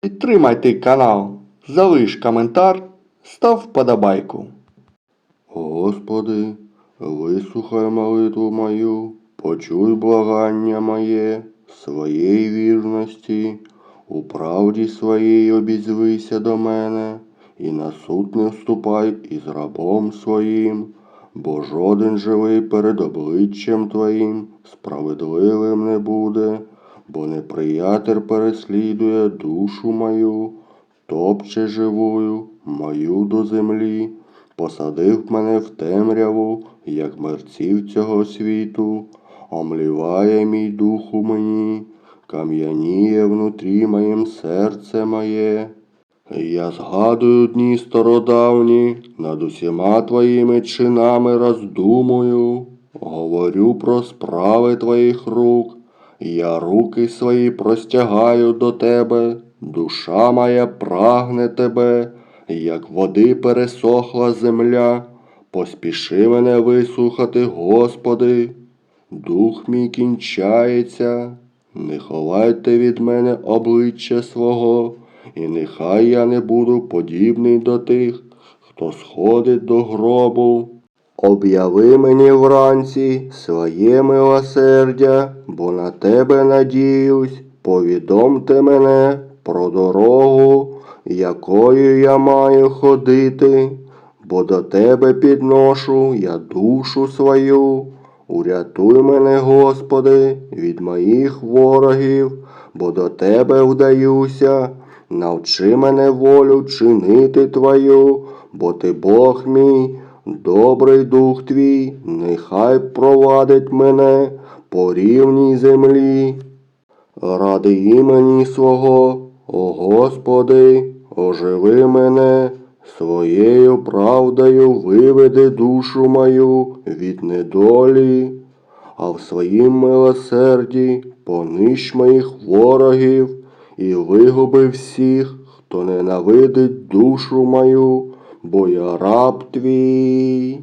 Підтримайте канал, залиш коментар, став вподобайку. Господи, вислухай молитву мою, почуй благання моє, своєї вірності, у правді своїй обізвися до мене, і на суд не вступай із рабом своїм, бо жоден живий перед обличчям Твоїм справедливим не буде, бо неприятель переслідує душу мою, топче живую мою до землі, посадив мене в темряву, як мерців цього світу, омліває мій дух у мені, кам'яніє внутрі моїм серце моє. Я згадую дні стародавні, над усіма твоїми чинами роздумую, говорю про справи твоїх рук, я руки свої простягаю до тебе, душа моя прагне тебе, як води пересохла земля, поспіши мене вислухати, Господи, дух мій кінчається, не ховайте від мене обличчя свого, і нехай я не буду подібний до тих, хто сходить до гробу. Об'яви мені вранці своє милосердя, бо на тебе надіюсь, повідомте мене про дорогу, якою я маю ходити, бо до тебе підношу я душу свою. Урятуй мене, Господи, від моїх ворогів, бо до тебе вдаюся. Навчи мене волю чинити Твою, бо ти Бог мій, добрий дух твій, нехай провадить мене по рівній землі. Ради імені свого, о Господи, оживи мене, своєю правдою виведи душу мою від недолі, а в своїм милосерді понищ моїх ворогів і вигуби всіх, хто ненавидить душу мою, бо я твій.